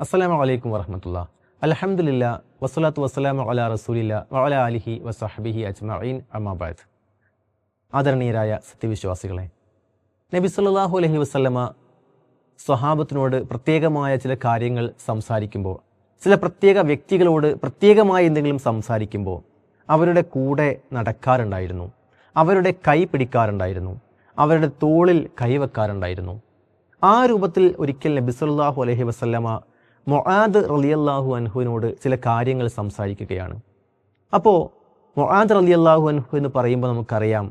അസ്സലാമു അലൈക്കും വറഹമത്തുള്ള. അലഹമുല്ല വസ്സലാത്തു വസ്സലാമു അല റസൂലില്ല വഅല അലിഹി വസഹബിഹി അജ്മഈൻ അമ്മാബാദ് ആദരണീയരായ സത്യവിശ്വാസികളെ നബി സല്ലാഹു അലഹി വസ്ലമ സ്വഹാബത്തിനോട് പ്രത്യേകമായ ചില കാര്യങ്ങൾ സംസാരിക്കുമ്പോൾ ചില പ്രത്യേക വ്യക്തികളോട് പ്രത്യേകമായ എന്തെങ്കിലും സംസാരിക്കുമ്പോൾ അവരുടെ കൂടെ നടക്കാറുണ്ടായിരുന്നു. അവരുടെ കൈ പിടിക്കാറുണ്ടായിരുന്നു. അവരുടെ തോളിൽ കൈവെക്കാറുണ്ടായിരുന്നു. ആ രൂപത്തിൽ ഒരിക്കൽ നബി അലഹി അലൈഹി വസല്ലമ മൊആദ് റളിയല്ലാഹു അൻഹുവിനോട് ചില കാര്യങ്ങൾ സംസാരിക്കുകയാണ്. അപ്പോൾ മൊആദ് റളിയല്ലാഹു അൻഹു എന്ന് പറയുമ്പോൾ നമുക്കറിയാം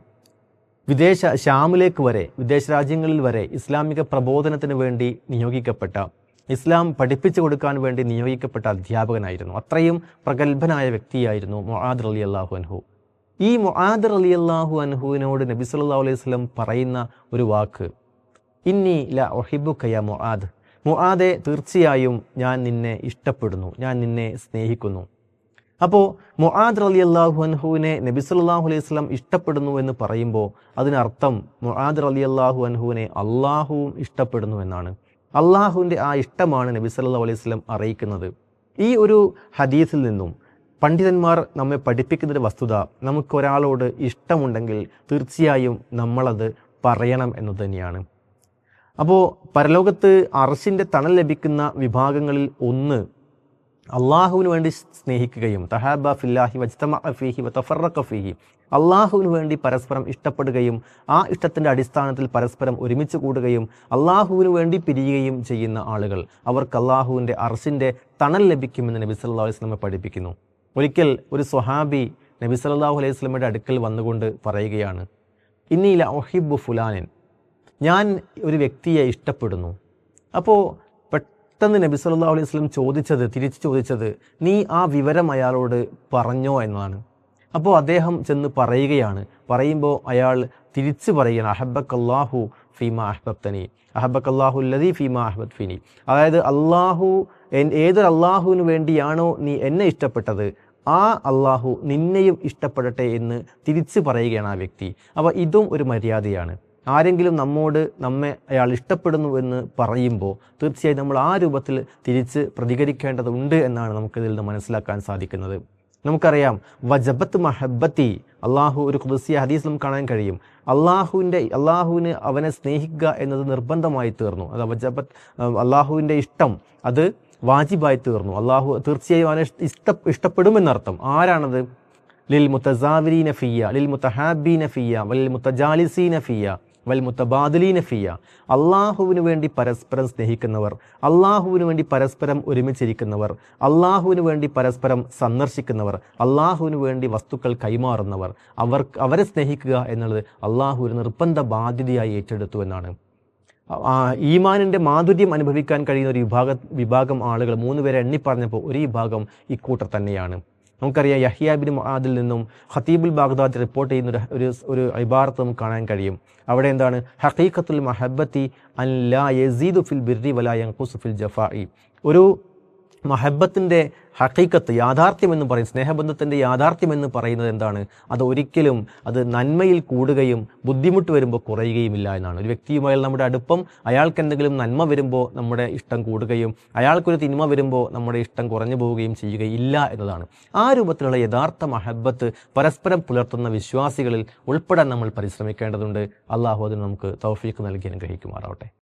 വിദേശ ഷാമിലേക്ക് വരെ വിദേശ രാജ്യങ്ങളിൽ വരെ ഇസ്ലാമിക പ്രബോധനത്തിന് വേണ്ടി നിയോഗിക്കപ്പെട്ട ഇസ്ലാം പഠിപ്പിച്ചു കൊടുക്കാൻ വേണ്ടി നിയോഗിക്കപ്പെട്ട അധ്യാപകനായിരുന്നു. അത്രയും പ്രഗത്ഭനായ വ്യക്തിയായിരുന്നു മൊആാദ് റലി അള്ളാഹു അൻഹു. ഈ മൊആാദ് റലി അള്ളാഹു അൻഹുവിനോട് നബി അലൈഹി സ്വലം പറയുന്ന ഒരു വാക്ക് ഇന്നി ല ഒഹിബുക്കയ മൊആദ്. മൊആദെ തീർച്ചയായും ഞാൻ നിന്നെ ഇഷ്ടപ്പെടുന്നു ഞാൻ നിന്നെ സ്നേഹിക്കുന്നു. അപ്പോൾ മുആദ് അലി അള്ളാഹു അൻഹുവിനെ നബി സല്ലല്ലാഹു അലൈഹി വസല്ലം ഇഷ്ടപ്പെടുന്നു എന്ന് പറയുമ്പോൾ അതിനർത്ഥം മുആദ് അലി അള്ളാഹു അൻഹുവിനെ അള്ളാഹുവും ഇഷ്ടപ്പെടുന്നു എന്നാണ്. അള്ളാഹുവിന്റെ ആ ഇഷ്ടമാണ് നബി അലൈഹി വസല്ലം അറിയിക്കുന്നത്. ഈ ഒരു ഹദീസിൽ നിന്നും പണ്ഡിതന്മാർ നമ്മെ പഠിപ്പിക്കുന്ന ഒരു വസ്തുത നമുക്കൊരാളോട് ഇഷ്ടമുണ്ടെങ്കിൽ തീർച്ചയായും നമ്മളത് പറയണം എന്നത് തന്നെയാണ്. അപ്പോൾ പരലോകത്ത് അറസിന്റെ തണൽ ലഭിക്കുന്ന വിഭാഗങ്ങളിൽ ഒന്ന് അള്ളാഹുവിന് വേണ്ടി സ്നേഹിക്കുകയും തഹാബ ഫില്ലാഹി വജ്തമ ഫീഹി വതഫറഖ ഫീഹി അള്ളാഹുവിന് വേണ്ടി പരസ്പരം ഇഷ്ടപ്പെടുകയും ആ ഇഷ്ടത്തിന്റെ അടിസ്ഥാനത്തിൽ പരസ്പരം ഒരുമിച്ച് കൂടുകയും അള്ളാഹുവിന് വേണ്ടി പിരിയുകയും ചെയ്യുന്ന ആളുകൾ. അവർക്ക് അള്ളാഹുവിന്റെ അറസിന്റെ തണൽ ലഭിക്കുമെന്ന് നബി അലൈഹി സ്വലമെ പഠിപ്പിക്കുന്നു. ഒരിക്കൽ ഒരു സ്വഹാബി നബി സല്ലാഹു അലൈഹി വസല്ലമയുടെ അടുക്കൽ വന്നുകൊണ്ട് പറയുകയാണ് ഇന്നീല ഒഹിബു ഫുലാനൻ. ഞാൻ ഒരു വ്യക്തിയെ ഇഷ്ടപ്പെടുന്നു. അപ്പോൾ പെട്ടെന്ന് നബി സല്ലാ അലൈഹി വസല്ലം ചോദിച്ചത് തിരിച്ചു ചോദിച്ചത് നീ ആ വിവരം അയാളോട് പറഞ്ഞോ എന്നതാണ് അപ്പോൾ അദ്ദേഹം ചെന്ന് പറയുകയാണ്. പറയുമ്പോൾ അയാൾ തിരിച്ചു പറയുകയാണ് അഹബക് അള്ളാഹു ഫീമ അഹബബ്തനി അഹബക് അള്ളാഹു ലതി ഫീമ അഹബദ് ഫിനി അതായത് അള്ളാഹു ഏതൊരു അള്ളാഹുവിന് വേണ്ടിയാണോ നീ എന്നെ ഇഷ്ടപ്പെട്ടത് ആ അള്ളാഹു നിന്നെയും ഇഷ്ടപ്പെടട്ടെ എന്ന് തിരിച്ചു പറയുകയാണ് ആ വ്യക്തി. അപ്പോൾ ഇതും ഒരു മര്യാദയാണ്. ആരെങ്കിലും നമ്മോട് നമ്മെ അയാൾ ഇഷ്ടപ്പെടുന്നു എന്ന് പറയുമ്പോൾ തീർച്ചയായും നമ്മൾ ആ രൂപത്തിൽ തിരിച്ച് പ്രതികരിക്കേണ്ടതുണ്ട് എന്നാണ് നമുക്കിതിൽ നിന്ന് മനസ്സിലാക്കാൻ സാധിക്കുന്നത്. നമുക്കറിയാം വജബത്ത് മഹബത്തി അള്ളാഹു ഒരു കുതിസിയ ഹദീസ് നമുക്ക് കാണാൻ കഴിയും. അള്ളാഹുവിന്റെ അള്ളാഹുവിന് അവനെ സ്നേഹിക്കുക എന്നത് നിർബന്ധമായി തീർന്നു. അത് വജബത്ത് അള്ളാഹുവിന്റെ ഇഷ്ടം അത് വാജിബായി തീർന്നു. അള്ളാഹു തീർച്ചയായും അവനെ ഇഷ്ട ഇഷ്ടപ്പെടുമെന്നർത്ഥം. ആരാണത്? ലിൽ മുത്തസാവിരി നഫിയ ലിൽ മുത്തഹാബി നഫിയ വൽ മുത്തജാലിസി ഫിയ വൽ മുത്തബാദുലീന ഫിയ. അള്ളാഹുവിന് വേണ്ടി പരസ്പരം സ്നേഹിക്കുന്നവർ അള്ളാഹുവിന് വേണ്ടി പരസ്പരം ഒരുമിച്ചിരിക്കുന്നവർ അള്ളാഹുവിന് വേണ്ടി പരസ്പരം സന്ദർശിക്കുന്നവർ അള്ളാഹുവിന് വേണ്ടി വസ്തുക്കൾ കൈമാറുന്നവർ അവർ അവരെ സ്നേഹിക്കുക എന്നുള്ളത് അള്ളാഹു ഒരു നിർബന്ധ ബാധ്യതയായി ഏറ്റെടുത്തു എന്നാണ്. ഈമാനിന്റെ മാധുര്യം അനുഭവിക്കാൻ കഴിയുന്ന ഒരു വിഭാഗ വിഭാഗം ആളുകൾ മൂന്ന് പേരെ എണ്ണി പറഞ്ഞപ്പോൾ ഒരു വിഭാഗം ഇക്കൂട്ടർ തന്നെയാണ്. നമുക്കറിയാം യഹിയാബിൻ മുആദിൽ നിന്നും ഹത്തീബുൽ ബാഗ്ദാദ് റിപ്പോർട്ട് ചെയ്യുന്ന ഒരു ഒരു ഇബാറത്ത് നമുക്ക് കാണാൻ കഴിയും. അവിടെ എന്താണ്? ഹഖീഖത്തുൽ മഹബത്തി അൻ ലാ യസീദു ഫിൽ ബിർരി വലാ യങ്കുസു ഫിൽ ജഫായി ഒരു മഹബത്തിന്റെ ഹക്കീക്കത്ത് യാഥാർത്ഥ്യം എന്ന് പറയും സ്നേഹബന്ധത്തിന്റെ യാഥാർത്ഥ്യം എന്ന് പറയുന്നത് എന്താണ്? അത് ഒരിക്കലും അത് നന്മയിൽ കൂടുകയും ബുദ്ധിമുട്ട് വരുമ്പോൾ കുറയുകയുമില്ല എന്നാണ്. ഒരു വ്യക്തിയുമായി നമ്മുടെ അടുപ്പം അയാൾക്ക് എന്തെങ്കിലും നന്മ വരുമ്പോൾ നമ്മുടെ ഇഷ്ടം കൂടുകയും അയാൾക്കൊരു തിന്മ വരുമ്പോൾ നമ്മുടെ ഇഷ്ടം കുറഞ്ഞു പോവുകയും ചെയ്യുകയില്ല എന്നതാണ്. ആ രൂപത്തിലുള്ള യഥാർത്ഥ മഹബത്ത് പരസ്പരം പുലർത്തുന്ന വിശ്വാസികളിൽ ഉൾപ്പെടാൻ നമ്മൾ പരിശ്രമിക്കേണ്ടതുണ്ട്. അള്ളാഹു അതിന് നമുക്ക് തൗഫീക്ക് നൽകി അനുഗ്രഹിക്കുമാറാവട്ടെ.